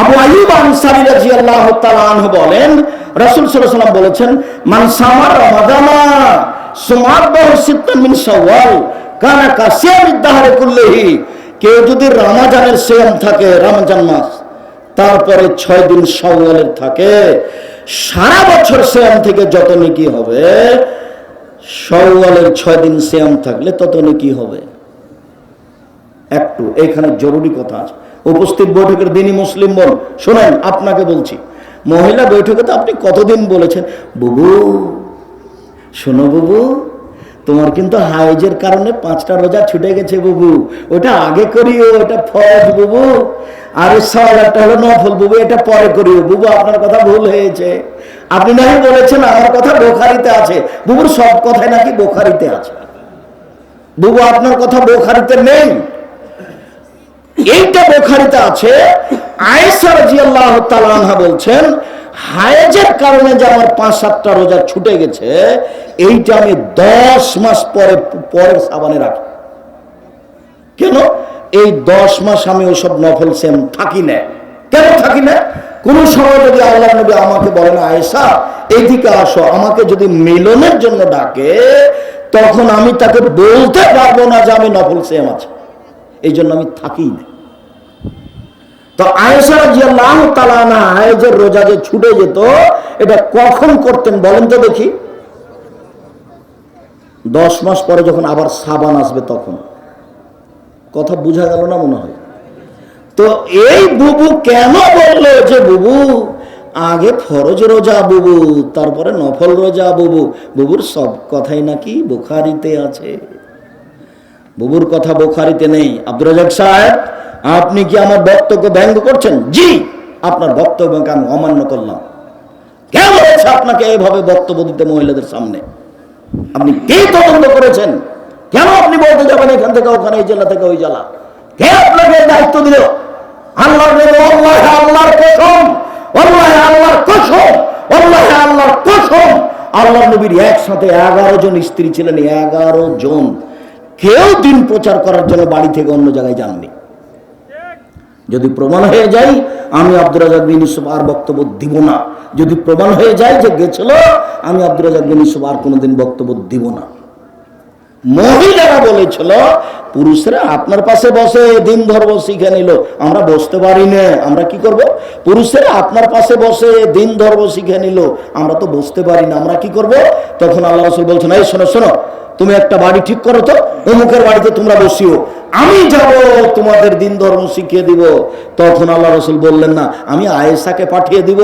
আবু আইয়ুব আনসারী তাআলা আনহু বলেন, রাসূল সাল্লাল্লাহু বলেছেন, মান সামার রমাদানা সিত্তান মিন শাওয়াল, কানা কাসিয়ামিদ দাহরে কুল্লিহি। কেউ যদি রমাজানের সিয়াম থাকে, রমজান মাস, তারপরে ছয় দিন শাওয়ালের থাকে, সারা বছর সিয়াম থেকে যত নেকি হবে, শাওয়ালের ছয় দিন সিয়াম থাকলে তত নেকি হবে। একটু, এখানে জরুরি কথা আছে। উপস্থিত বৈঠকের দিনই মুসলিম বোন। শোনেন, আপনাকে বলছি, মহিলা বৈঠকে তো আপনি কতদিন বলেছেন, বুবু, শোনো বুবু, তোমার কিন্তু হাইজের কারণে পাঁচটা রোজা ছুটে গেছে বুবু। ওটা আগে করিও, ওটা ফরজ বুবু। আর সওয়ালটা হলো নফল বুবু, এটা পরে করিও। বুবু, আপনার কথা ভুল হয়েছে। আপনি নাকি বলেছেন, আমার কথা বোখারিতে আছে। বুবুর সব কথাই নাকি বোখারিতে আছে। বুবু, আপনার কথা বোখারিতে নেই। এইটা বোখারিতে আছে, আয়েশা রাদিয়াল্লাহু তাআলা আনহা বলছেন, হায়েজের কারণে যে আমার পাঁচ সাতটা রোজা ছুটে গেছে, এইটা আমি দশ মাস পরে, পরের সাবানে রাখি। কেন? এই দশ মাস আমি ওসব নফল সেম থাকি না। কেন থাকি না? কোন সময় যদি আল্লাহ নবী আমাকে বলেন, আয়েশা এইদিকে আসো, আমাকে যদি মিলনের জন্য ডাকে, তখন আমি তাকে বলতে পারব না যে আমি নফল সেম আছে। এই জন্য আমি থাকি না। তো আয়েশা রাদিয়াল্লাহু তাআলা না আয়েজের রোজা যে ছুটে যেত, এটা কখন করতেন বলেন তো দেখি। দশ মাস পরে যখন আবার সাবান আসবে তখন। কথা বোঝা গেল না মনে হয়? তো এই বুবু কেন বলল যে, বুবু, আগে ফরজ রোজা, বুবু, তারপরে নফল রোজা, বুবু, বুবুর সব কথাই নাকি বোখারিতে আছে। বুবুর কথা বোখারিতে নেই। রাজাক সাহেব আপনি কি আমার বক্তব্য ব্যঙ্গ করছেন? জি, আপনার বক্তব্যকে আমি অমান্য করলাম। কেন হয়েছে আপনাকে এইভাবে বক্তব্য দিতে মহিলাদের সামনে? আপনি কে তদন্ত করেছেন? কেন আপনি বলতে যাবেন এখান থেকে, ওখানে, এই জেলা থেকে, ওই জেলা? কে আপনাকে দায়িত্ব দিল? আল্লাহ আল্লাহর কসম আল্লাহ আল্লাহর কসম আল্লাহ আল্লাহর কসম। আল্লাহ নবীর একসাথে এগারো জন স্ত্রী ছিলেন, এগারো জন। কেউ দিন প্রচার করার জন্য বাড়ি থেকে অন্য জায়গায় যাননি। যদি প্রমাণ হয়ে যায়, আমি আব্দুর রাজাক বিন ইউসুফ আর বক্তব্য দিব না। যদি প্রমাণ হয়ে যায় যে গেছিল, আমি আব্দুর রাজাক বিন ইউসুফ আর কোনোদিন বক্তব্য দিব না। মহিলারা বলেছিল, পুরুষরা আপনার পাশে বসে, দিন ধর্ম শিখে নিল। আমরা বসতে পারি না। আমরা কি করব? পুরুষেরা আপনার পাশে বসে, দিন ধর্ম শিখে নিল। আমরা তো বসতে পারি না। আমরা কি করব? তখন আল্লাহ রসুল বলছেন, এই শোনো শোনো তুমি একটা বাড়ি ঠিক করো তো, অমুকের বাড়িতে তোমরা বসিও। আমি যাব, তোমাদের দিন ধর্ম শিখিয়ে দিব। তখন আল্লাহ রসুল বললেন, না, আমি আয়েশাকে পাঠিয়ে দিব।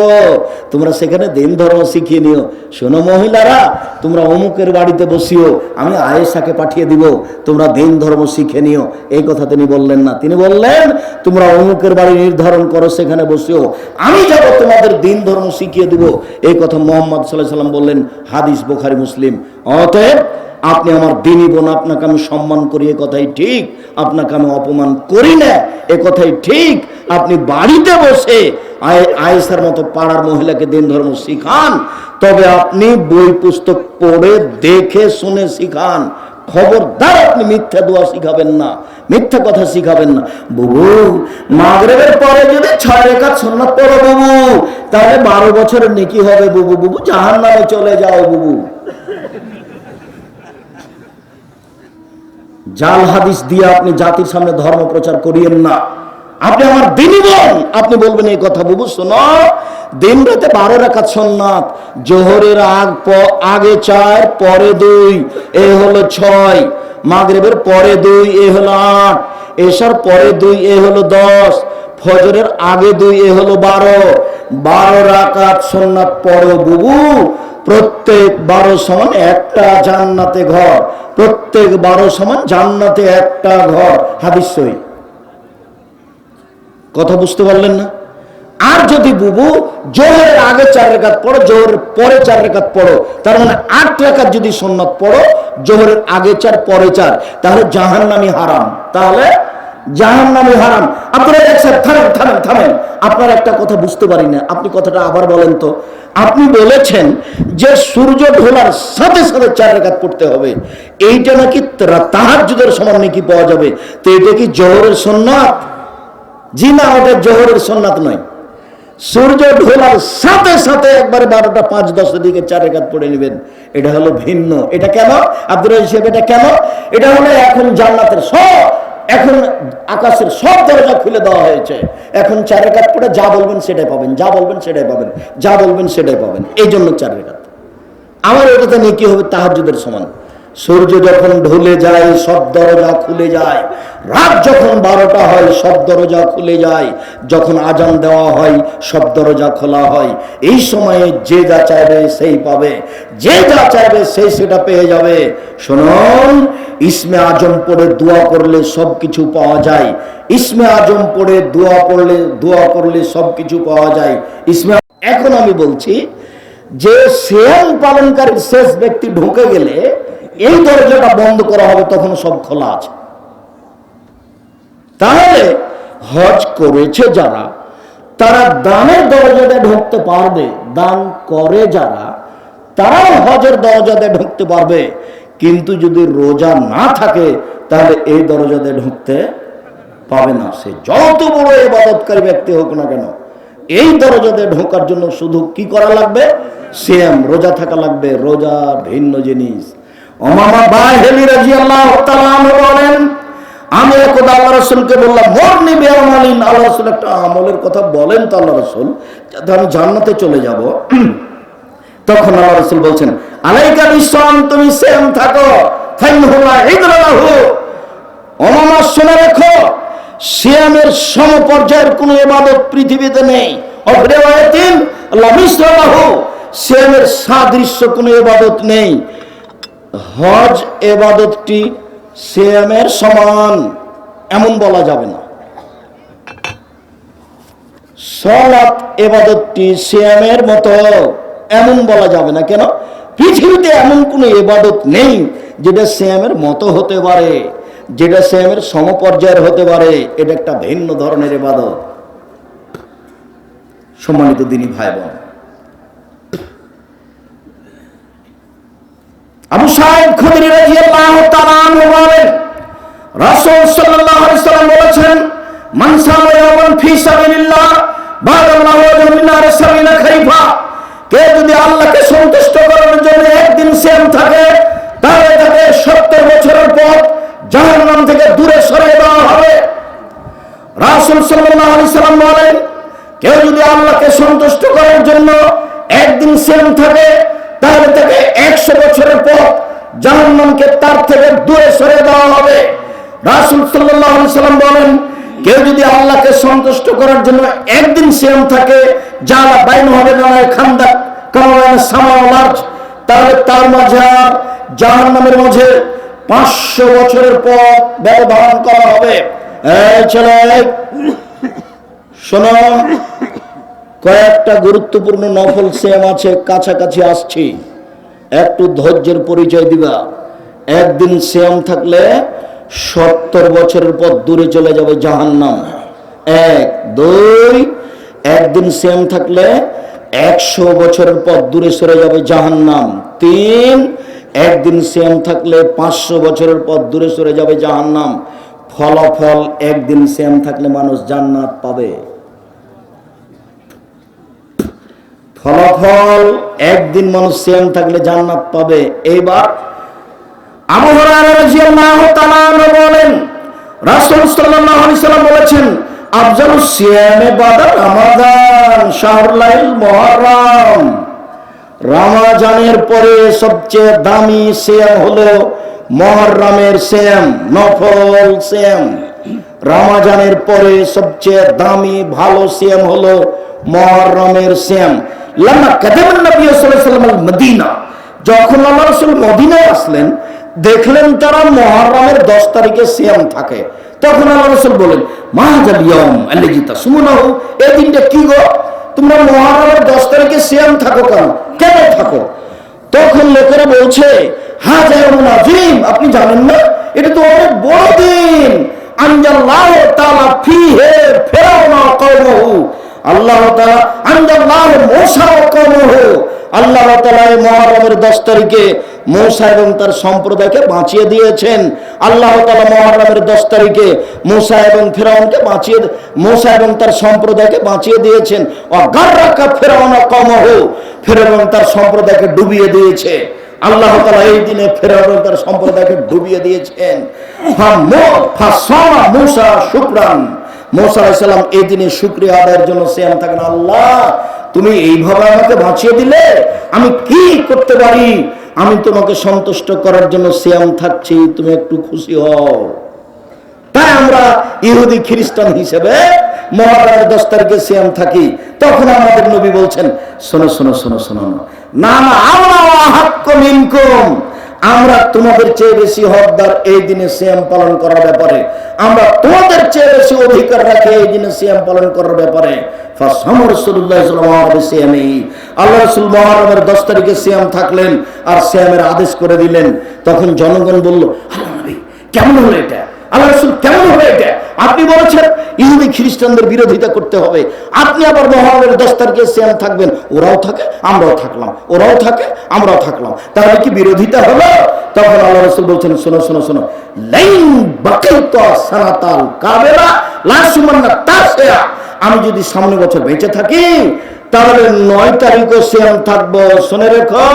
তোমরা সেখানে দিন ধর্ম শিখিয়ে নিও। শোনো মহিলারা, তোমরা অমুকের বাড়িতে বসিও। আমি আয়েশাকে পাঠিয়ে দিব। তোমরা দিন ধর্ম শিখে নিও। এই কথা তিনি বললেন না। তিনি বললেন, তোমরা অমুকের বাড়ি নির্ধারণ করো, সেখানে বসিও। আমি যাব, তোমাদের দিন ধর্ম শিখিয়ে দিব। এই কথা মোহাম্মদ সাল্লাহ সাল্লাম বললেন, হাদিস বোখারি, মুসলিম। অতএব আপনি আমার দিনী বোন, আপনাকে আমি সম্মান করি, এ কথাই ঠিক। আপনাকে আমি অপমান করি না, এ কথাই ঠিক। আপনি বাড়িতে বসে আয়- আয়েশার মতো পাড়ার মহিলাকে দিন ধর্ম শিখান। তবে আপনি বই পুস্তক পড়ে দেখে শুনে শিখান। খবরদার আপনি মিথ্যা দোয়া শিখাবেন না, মিথ্যা কথা শিখাবেন না। বুবু, মাগরেবের পরে যদি ছয় রেখা সন্ন্যত পড়ো বুবু, তাহলে বারো বছরের নেকি হবে বুবু। বুবু জাহান নামে চলে যাও বুবু। জাল হাদিস দিয়ে আপনি জাতির সামনে ধর্ম প্রচার করিয়েন না। আপনি আমার দিনই বোন। আপনি বলবেন এই কথা বুবু শোনো। দিন রাতে বারো রাখাত সন্ন্যাত জোহরের আগ আগে চার, পরে দুই, এ হলো ছয়। মাগরেবের পরে দুই, এ হলো আট। এসার পরে দুই, এ হলো দশ। ফজরের আগে দুই, এ হলো বারো। বারো রাকাত সোননাথ পড়ো বুবু প্রত্যেক বারো সমান একটা জান্নাতে ঘর। প্রত্যেক বারো সমান জান্নাতে একটা ঘর। হাদিস সই কথা বুঝতে পারলেন না? আর যদি বুবু জোহরের আগে চার রেখাত পড়ো জোহরের পরে চার রেখাত পড়ো, তার মানে আট রেখাত যদি সন্ন্যত পড়ো জোহরের আগে চার, পরে চার, তাহলে জাহান্নামি হারাম। তাহলে জাহান্নামি হারাম। আপনারা একসাথে থামেন থামেন থামেন। আপনার একটা কথা বুঝতে পারি না আপনি কথাটা আবার বলেন তো। আপনি বলেছেন যে সূর্য ঢোলার সাথে সাথে চার রেখাত পড়তে হবে। এইটা নাকি তাহার যুগের সমান নাকি পাওয়া যাবে? তো এটা কি জোহরের সন্ন্যাত জি না ওটা জোহরের সন্ন্যাত নয়। সূর্য ঢোলার সাথে সাথে একবারে বারোটা পাঁচ দশের দিকে চার একাত পড়ে নেবেন। এটা হলো ভিন্ন। এটা কেন? আব্দুল হিসেবে এটা কেন? এটা হলো এখন জান্নাতের সব এখন আকাশের সব দরজা খুলে দেওয়া হয়েছে। এখন চার একাত পড়ে যা বলবেন সেটাই পাবেন, যা বলবেন সেটাই পাবেন, যা বলবেন সেটাই পাবেন। এই জন্য চার একাত আমার এটাতে নিয়ে কি হবে? তাহাজুদের সমান। সূর্য যখন ঢলে যায়, সব দরজা খুলে যায়। রাত যখন বারোটা হয়, সব দরজা খুলে যায়। যখন আজান দেওয়া হয়, সব দরজা খোলা হয়। এই সময়ে যে যা চাইবে সেই পাবে। যে যা চাইবে সেই সেটা পেয়ে যাবে। শুনুন, ইসমে আজম পড়ে দোয়া করলে সব কিছু পাওয়া যায়। ইসমে আজম পড়ে দোয়া করলে দোয়া করলে সব কিছু পাওয়া যায়। ইসমে এখন আমি বলছি যে শ্যাম পালনকারী শেষ ব্যক্তি ঢুকে গেলে এই দরজাটা বন্ধ করা হবে, তখন সব খোলা আছে। তাহলে হজ করেছে যারা, তারা দানের দরজাটা ঢুকতে পারবে, দান করে যারা তারাও হজের দরজাতে ঢুকতে পারবে। কিন্তু যদি রোজা না থাকে, তাহলে এই দরজাতে ঢুকতে পাবে না। সে যত বড় এবাদতকারী ব্যক্তি হোক না কেন, এই দরজাতে ঢোকার জন্য শুধু কি করা লাগবে? সেম রোজা থাকা লাগবে। রোজা ভিন্ন জিনিস। অমামা বাহেলি তাআলা আনহু বলেন, আমি একদা আল্লাহ রসুলকে বললাম, মর নিবে আল্লাহ রসুল একটা আমলের কথা বলেন তো আল্লাহ রসুল, যাতে আমি জান্নাতে চলে যাব। তখন আল্লাহ রসুল বলছেন, আলাইকা বিশ্বম তুমি সেম থাকো। শুনে রেখো, সিয়ামের সমপর্যায়ের কোনো এবাদত পৃথিবীতে নেই। অগ্রেওয়াতিন লামিসরাহু সিয়ামের সাদৃশ্য কোনো এবাদত নেই। হজ এবাদতটি সিয়ামের সমান, এমন বলা যাবে না। সলাৎ এবাদতটি সিয়ামের মতো। এমন বলা যাবে না, কেন? পৃথিবীতে এমন কোনো এবাদত নেই যেটা সিয়ামের মতো হতে পারে, যেটা সিয়ামের সমপর্যায়ের হতে পারে। এটা একটা ভিন্ন ধরনের এবাদত সম্মানিত দিনী ভাই বোন আবু সাহেব খুদরি রাদিয়াল্লাহু বলেছেন কে যদি আল্লাহকে সন্তুষ্ট করার জন্য একদিন সেম থাকে, তাহলে তাকে 70 বছরের পর জাহান্নাম থেকে দূরে সরিয়ে দেওয়া হবে। রাসূল সাল্লাল্লাহু আলাইহি সাল্লাম বলেন, কেউ যদি আল্লাহকে সন্তুষ্ট করার জন্য একদিন সেম থাকে, তাহলে তাকে একশো বছরের পর জাহান্নামকে তার থেকে দূরে সরে দেওয়া হবে। রাসুল সাল্লাহ সাল্লাম বলেন, কেউ যদি আল্লাহকে সন্তুষ্ট করার জন্য একদিন সিয়াম থাকে যা বাইন হবে না খান্দা কামায় সামাজ তাহলে তার মাঝে আর জাহান্নামের মাঝে পাঁচশো বছরের পর ব্যবধান করা হবে। ছেলে, শোনো, কয়েকটা গুরুত্বপূর্ণ নফল সেম আছে, কাছাকাছি আসছি। একটু ধৈর্যের পরিচয় দিবা। একদিন শ্যাম থাকলে সত্তর বছরের পর দূরে চলে যাবে জাহান্নাম। এক, দুই একদিন সেম থাকলে একশো বছরের পর দূরে সরে যাবে জাহান নাম তিন, একদিন সেম থাকলে পাঁচশো বছরের পর দূরে সরে যাবে জাহান নাম ফলাফল, একদিন সেম থাকলে মানুষ জান্নাত পাবে। ফলাফল, একদিন মানুষ সেম থাকলে জান্নাত পাবে। এইবার আবু হুরায়রা রাদিয়াল্লাহু তাআলা আনহু বলেন, রাসূল সাল্লাম বলেছেন আফজালুস সিয়ামে বাদা রমাদান শাহরুল মুহররম রমাজানের পরে সবচেয়ে দামি সিয়াম হলো মুহররমের সিয়াম, নফল সিয়াম। রমাজানের পরে সবচেয়ে দামি, ভালো সিয়াম হলো মুহররমের সিয়াম। লাম্মা কাদামান নবী সাল্লাল্লাহু আলাইহি মদিনা। যখন আল্লাহ রাসূল মদিনায় আসলেন, দেখলেন তারা মুহররমের 10 তারিখে সিয়াম থাকে। তখন আল্লাহ রাসূল বলেন, মাহাজাল ইয়াউম আল্লাযী তাসুমুনাহু? এই দিনটা কি গো? তোমরা মুহররমের 10 তারিখে সিয়াম থাকো কেন? কেন থাকো? তখন লোকেরা বলছে আপনি জানেন না? এটা তো অনেক বড় দিন। আনজাল্লাহু তাআলা ফিহে ফিরাউনা কওমহু। আল্লাহ তাআলা আনজাল্লাহু মূসা ওয়া কওমহু। আল্লাহ তাআলা এই মুহররমের 10 তারিখে মৌসা এবং তার সম্প্রদায়কে বাঁচিয়ে দিয়েছেন। আল্লাহ তালা মহারামের দশ তারিখে মৌসা এবং ফেরাউনকে বাঁচিয়ে মৌসা এবং তার সম্প্রদায়কে বাঁচিয়ে দিয়েছেন। অগার্রাকা ফেরাউনা কমহ ফেরাউন তার সম্প্রদায়কে ডুবিয়ে দিয়েছে। আল্লাহ তালা এই দিনে ফেরাউন তার সম্প্রদায়কে ডুবিয়ে দিয়েছেন। মূসা শুক্রান। মৌসা আলাইসাল্লাম এই দিনে শুক্রিয়া আদায়ের জন্য সিয়াম থাকেন, আল্লাহ, তুমি এইভাবে আমাকে বাঁচিয়ে দিলে আমি কি করতে পারি? আমি তোমাকে সন্তুষ্ট করার জন্য সিয়াম থাকছি, তুমি একটু খুশি হও। তাই আমরা ইহুদি খ্রিস্টান হিসেবে মহারাজের দশ তারিখে সিয়াম থাকি। তখন আমাদের নবী বলছেন, শোনো শোনো শোনো শোনো না। না আমরা আমরা তোমাদের চেয়ে বেশি হকদার এই দিনে সিয়াম পালন করার ব্যাপারে আমরা তোমাদের চেয়ে বেশি অধিকার রাখি, এই দিনে সিয়াম পালন করার ব্যাপারে। আল্লাহ দশ তারিখে থাকলেন আর আদেশ করে দিলেন। তখন জনগণ বলল, আল্লাহ কেমন হলো এটা? আল্লাহ রসুল কেমন হলো এটা? আপনি বলেছেন, ইহুদি খ্রিস্টানদের বিরোধিতা করতে হবে। আপনি আবার মহারমের দশ তারিখে সিয়াম থাকবেন, ওরাও থাকে, আমরাও থাকলাম। ওরাও থাকে, আমরাও থাকলাম। তাহলে কি বিরোধিতা হলো? তখন আল্লাহ রসুল বলছেন, শোনো শোনো শোনো। লাইন বাকাইত সানাতাল কাবেলা লাসুমান্না তাসিয়া। আমি যদি সামনে বছর বেঁচে থাকি, তাহলে নয় তারিখও সিয়াম থাকব। শুনে রেখো,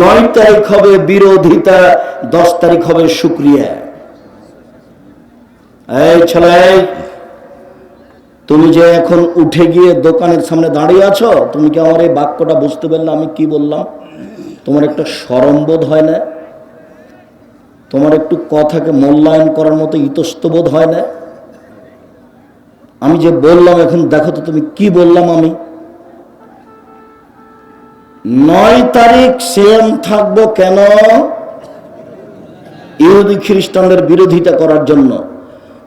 নয় তারিখ হবে বিরোধিতা, দশ তারিখ হবে শুক্রিয়া। এই ছেলে, তুমি যে এখন উঠে গিয়ে দোকানের সামনে দাঁড়িয়ে আছো, তুমি কি আমার এই বাক্যটা বুঝতে পারলে আমি কি বললাম? তোমার একটা সরমবোধ হয় না? তোমার একটু কথাকে মূল্যায়ন করার মতো ইতস্তবোধ হয় না? আমি যে বললাম এখন, দেখো তো তুমি কি বললাম আমি? নয় তারিখ সেম থাকব কেন? ইহুদি খ্রিস্টানদের বিরোধিতা করার জন্য।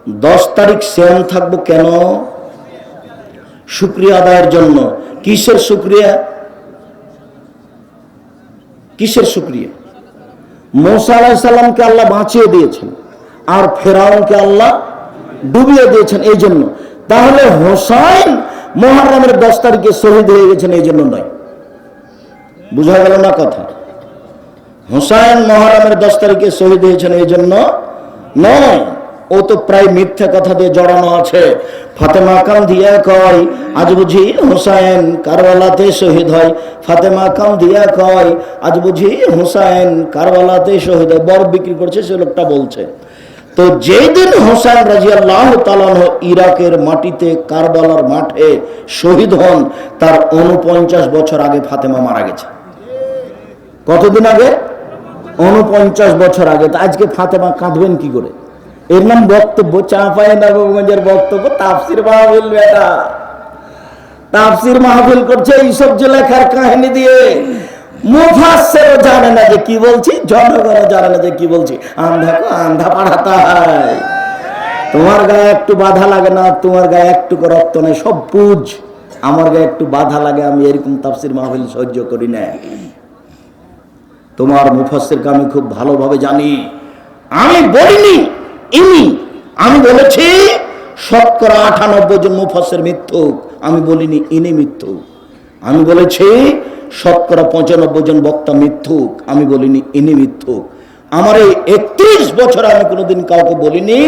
দশ তারিখ সেম থাকব কেন? শুক্রিয়া আদায়ের জন্য। কিসের শুক্রিয়া? কিসের শুক্রিয়া? মোসা আলাহিসাল্লামকে আল্লাহ বাঁচিয়ে দিয়েছেন আর ফেরাউনকে আল্লাহ ডুবিয়ে দিয়েছেন এই জন্য। তাহলে হোসাইন মহারামের দশ তারিখে শহীদ হয়ে গেছেন এই জন্য নয়। বুঝা গেল না কথা? হোসাইন মহারামের দশ তারিখে শহীদ হয়েছেন এই জন্য নয়। ও তো প্রায় মিথ্যা কথা দিয়ে জড়ানো আছে। ফাতেমা কাম দিয়া কয় আজ বুঝি হুসাইন কারবালাতে শহীদ হয়। ফাতেমা কাম দিয়া কয় আজ বুঝি হুসাইন কারবালাতে শহীদ হয়। বরফ বিক্রি করছে, সে লোকটা বলছে। তো যেই দিন হোসেন রাজি আল্লাহ ইরাকের মাটিতে কারবালার মাঠে শহীদ হন, তার উনপঞ্চাশ বছর আগে ফাতেমা মারা গেছে। কতদিন আগে? উনপঞ্চাশ বছর আগে। আজকে ফাতেমা কাঁদবেন কি করে? এর নাম বক্তব্য চাঁপাই নবগঞ্জের বক্তব্য, তাফসির মাহফিল বেটা তাফসির মাহফিল করছে এইসব যে লেখার কাহিনী দিয়ে। মুফাসসির জানে না যে কি বলছি জনগণ জানে না যে কি বলছি। আন্ধা আন্ধা পাড়াতা তোমার গায়ে একটু বাধা লাগে না, তোমার গায়ে একটু রক্ত নেই, সব আমার গায়ে একটু বাধা লাগে, আমি এরকম তাফসির মাহফিল সহ্য করি না। তোমার মুফাসসিরকে আমি খুব ভালোভাবে জানি। আমি বলিনি আমি বলেছি, শতকরা আটানব্বই জন মুফাসের মিথ্যুক আমি বলিনি, ইনি মিথ্যুক আমি বলেছি, শতকরা পঁচানব্বই জন বক্তা মিথ্যুক আমি বলিনি, ইনি মিথ্যুক আমার এই একত্রিশ বছর আমি কোনোদিন কাউকে বলিনি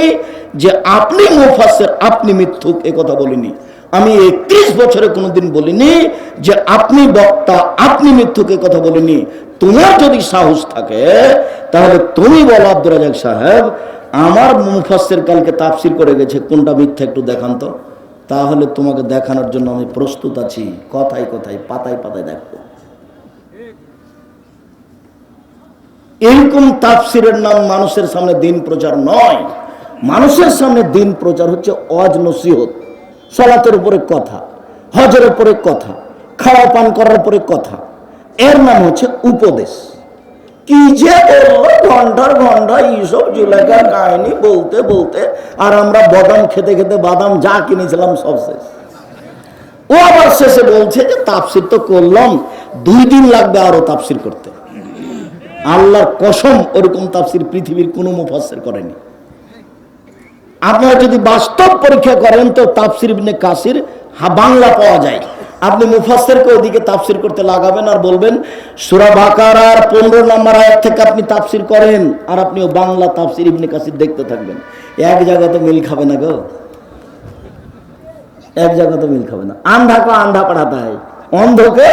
যে আপনি মুফাসের, আপনি মিথ্যুক এ কথা বলিনি। আমি একত্রিশ বছরে কোনোদিন বলিনি যে আপনি বক্তা, আপনি মিথ্যুকে কথা বলিনি। তোমার যদি সাহস থাকে, তাহলে তুমি বলো আব্দুর রাজাক সাহেব আমার মুফাসের কালকে তাফসির করে গেছে, কোনটা মিথ্যা একটু দেখান তো। তাহলে তোমাকে দেখানোর জন্য আমি প্রস্তুত আছি, কথায় কথায়, পাতায় পাতায় দেখো এরকম তাফসিরের নাম মানুষের সামনে দিন প্রচার নয়। মানুষের সামনে দিন প্রচার হচ্ছে অজ নসিহত, সলাতের উপরে কথা, হজের উপরে কথা, খাওয়া পান করার উপরে কথা। এর নাম হচ্ছে উপদেশ। কি যে বলল ঘণ্টার ঘণ্টা এইসব জুলেখার কাহিনী বলতে বলতে আর আমরা বাদাম খেতে খেতে বাদাম যা কিনেছিলাম সব শেষ। ও আবার শেষে বলছে যে তাপসির তো করলাম, দুই দিন লাগবে আরও তাপসির করতে। আল্লাহর কসম ওরকম তাপসির পৃথিবীর কোনো মুফাসের করেনি। আপনারা যদি বাস্তব পরীক্ষা করেন তো তাপসির কাসির বাংলা পাওয়া যায়। আপনি মুফাসসিরকে ওদিকে তাফসির করতে লাগাবেন আর বলবেন, সূরা বাকারার 15 নম্বর আয়াত থেকে আপনি তাফসির করেন আর আপনি ও বাংলা তাফসির ইবনে কাসির দেখতে থাকবেন। এক জায়গাতে মিল খাবে না গো। এক জায়গাতে মিল খাবে না। আন্ধা কো আন্ধা পড়াতে হয়। অন্ধকে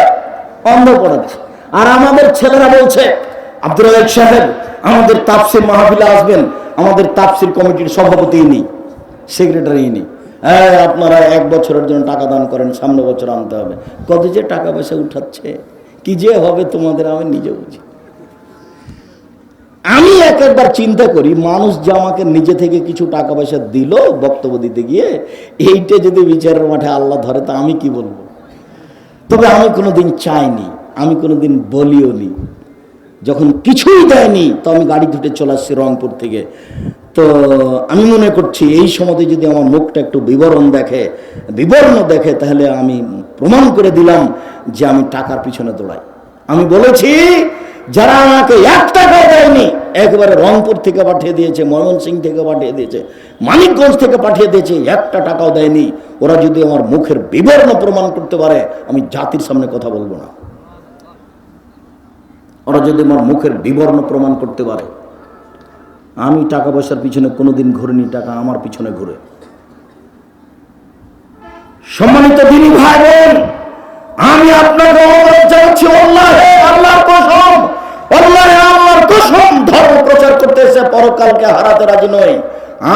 অন্ধ পড়াচ্ছে। আর আমাদের ছেলেরা বলছে আব্দুল রাজাক সাহেব, আমাদের তাফসির মাহফিলে আসবেন। আমাদের তাফসির কমিটির সভাপতি নেই সেক্রেটারি নেই। হ্যাঁ আপনারা এক বছরের জন্য টাকা দান করেন, সামনে বছর আনতে হবে। কত যে টাকা পয়সা উঠাচ্ছে, কি যে হবে তোমাদের আমি নিজে বুঝি। আমি এক একবার চিন্তা করি, মানুষ যে আমাকে নিজে থেকে কিছু টাকা পয়সা দিল বক্তব্য দিতে গিয়ে, এইটা যদি বিচারের মাঠে আল্লাহ ধরে, তা আমি কি বলব? তবে আমি কোনোদিন চাইনি, আমি কোনোদিন বলিও নি যখন কিছুই দেয়নি, তো আমি গাড়ি ধুটে চলে আসছি রংপুর থেকে। তো আমি মনে করছি এই সময় যদি আমার মুখটা একটু বিবরণ দেখে বিবরণ দেখে, তাহলে আমি প্রমাণ করে দিলাম যে আমি টাকার পিছনে দৌড়াই। আমি বলেছি, যারা আমাকে এক টাকাও দেয়নি, একবারে রংপুর থেকে পাঠিয়ে দিয়েছে ময়মনসিং থেকে পাঠিয়ে দিয়েছে, মানিকগঞ্জ থেকে পাঠিয়ে দিয়েছে, একটা টাকাও দেয়নি। ওরা যদি আমার মুখের বিবরণ প্রমাণ করতে পারে, আমি জাতির সামনে কথা বলব না। ওরা যদি আমার মুখের বিবরণ প্রমাণ করতে পারে আমি টাকা পয়সার পিছনে কোনোদিন ঘুরিনি, টাকা আমার পিছনে ঘুরে। সম্মানিত দিনী ভাই বোন আমি আপনাকে অনুরোধ জানাচ্ছি, আল্লাহে আল্লাহর কসম, আল্লাহে আল্লাহর কসম, ধর্ম প্রচার করতে পরকালকে হারাতে রাজি নই।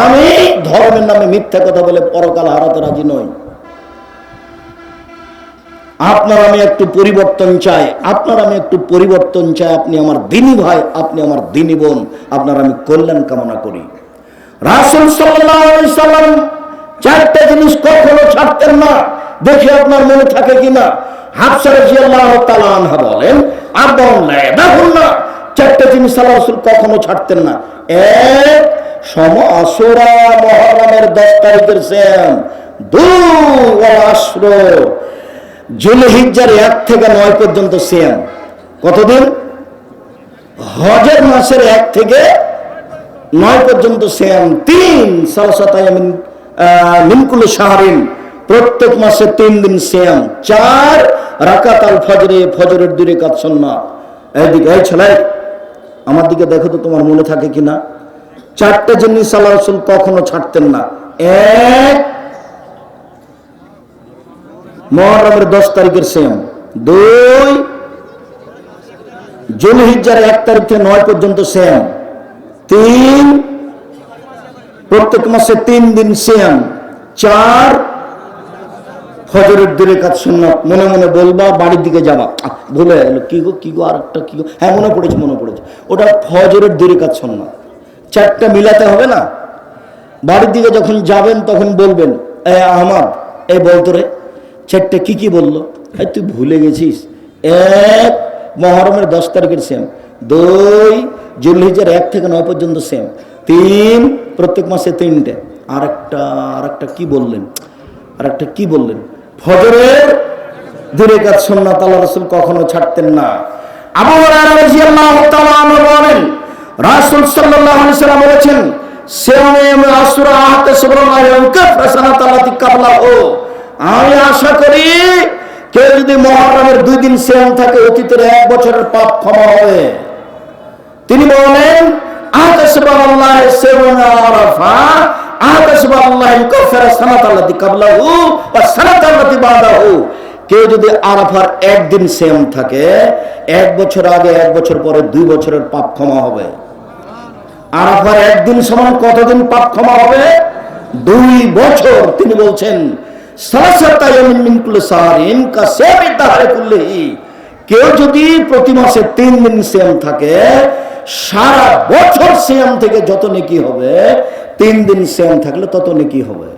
আমি ধর্মের নামে মিথ্যা কথা বলে পরকাল হারাতে রাজি নই। আপনার আমি একটু পরিবর্তন চাই, আপনার আমি একটু পরিবর্তন চাই, আপনি আমার দিনী ভাই, আপনি আমার দিনী বোন, আপনার আমি কল্যাণ কামনা করি। জিনিস কখনো ছাড়তেন না, দেখে আপনার মনে থাকে কিনা? বলেন দেখুন না চারটা জিনিস আল্লাহ কখনো ছাড়তেন না। এক 10 তারিখের সেম দুই, ওয়াল আশর জুলহিজ্জার এক থেকে নয় পর্যন্ত সেম কতদিন? হজের মাসের এক থেকে নয় পর্যন্ত সেম তিন সালসাতায়ামিন মিনকুল শাহরিন। প্রত্যেক মাসে তিন দিন সেম চার রাকাত আল ফজরে, ফজরের দূরে কাজ সন্না এইদিকে, এই ছেলে, আমার দিকে দেখো তো তোমার মনে থাকে কিনা? চারটে জিনিস আল্লাহ রসুল কখনো ছাড়তেন না। এক মহরমের দশ তারিখের সেম দুই জুলহিজ্জার এক তারিখ থেকে নয় পর্যন্ত সেম তিন প্রত্যেক মাসে তিন দিন সেম চার ফজরের দূরে কাজ সুন্নত। মনে মনে বলবা, বাড়ির দিকে যাবা। ভুলে গেল। কি গো কি গো, আর একটা কি গো? হ্যাঁ মনে পড়েছে মনে পড়েছে। ওটা ফজরের দূরে কাজ সুন্নত। চারটা মিলাতে হবে না? বাড়ির দিকে যখন যাবেন, তখন বলবেন, এ আহমদ, এ বলতো রে চারটে কি কি বলল? এই তুই ভুলে গেছিস। এক, মহরমের দশ তারিখের সেম দুই জুলহিজের এক থেকে নয় পর্যন্ত সেম তিন, প্রত্যেক মাসে তিনটে। আর একটা আর একটা কি বললেন? আর একটা কি বললেন? ফজরের দূরে কাজ সন্ন্যাত আল্লাহ রসুল কখনো ছাড়তেন না। আবু বলেন, রাসূল আলাইহি সাল্লাম বলেছেন কাফরাসানাত আল্লাতি কাবলাহু। আমি আশা করি কেউ যদি মহরমের দুই দিন সিয়াম থাকে, অতীতের এক বছরের পাপ ক্ষমা হবে। তিনি বলেন কেউ যদি আরাফার একদিন সেম থাকে, এক বছর আগে, এক বছর পরে দুই বছরের পাপ ক্ষমা হবে। আরাফার একদিন সমান কতদিন পাপ ক্ষমা হবে? দুই বছর, তিনি বলছেন। কেউ যদি প্রতি মাসে তিন দিন সিয়াম থাকে, সারা বছর সিয়াম থেকে যত নেকি হবে, তিন দিন সিয়াম থাকলে তত নেকি হবে।